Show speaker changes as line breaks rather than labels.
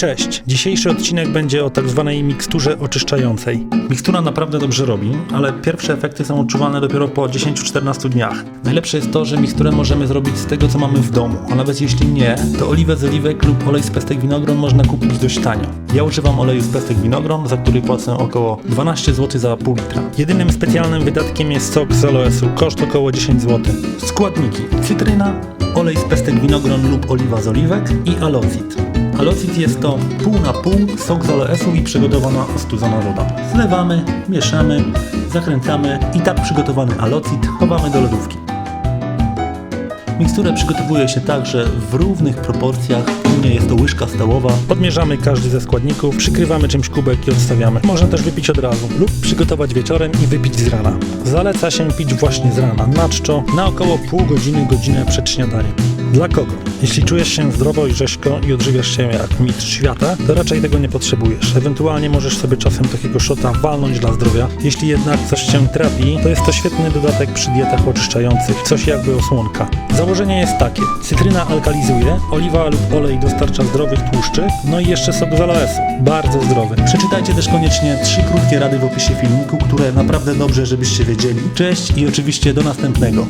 Cześć! Dzisiejszy odcinek będzie o tak zwanej miksturze oczyszczającej. Mikstura naprawdę dobrze robi, ale pierwsze efekty są odczuwalne dopiero po 10-14 dniach. Najlepsze jest to, że miksturę możemy zrobić z tego, co mamy w domu, a nawet jeśli nie, to oliwę z oliwek lub olej z pestek winogron można kupić dość tanio. Ja używam oleju z pestek winogron, za który płacę około 12 zł za pół litra. Jedynym specjalnym wydatkiem jest sok z aloesu, koszt około 10 zł. Składniki: cytryna, olej z pestek winogron lub oliwa z oliwek i alocit. Alocit jest to pół na pół sok z aloesu i przygotowana ostudzona woda. Zlewamy, mieszamy, zakręcamy i tak przygotowany alocit chowamy do lodówki. Miksturę przygotowuje się tak, że w równych proporcjach, u mnie jest to łyżka stołowa. Podmierzamy każdy ze składników, przykrywamy czymś kubek i odstawiamy. Można też wypić od razu lub przygotować wieczorem i wypić z rana. Zaleca się pić właśnie z rana, na czczo, na około pół godziny, godzinę przed śniadaniem. Dla kogo? Jeśli czujesz się zdrowo i rzeźko i odżywiasz się jak mistrz świata, to raczej tego nie potrzebujesz. Ewentualnie możesz sobie czasem takiego szota walnąć dla zdrowia. Jeśli jednak coś cię trapi, to jest to świetny dodatek przy dietach oczyszczających, coś jakby osłonka. Założenie jest takie. Cytryna alkalizuje, oliwa lub olej dostarcza zdrowych tłuszczy, no i jeszcze sok z aloesu. Bardzo zdrowy. Przeczytajcie też koniecznie trzy krótkie rady w opisie filmiku, które naprawdę dobrze, żebyście wiedzieli. Cześć i oczywiście do następnego.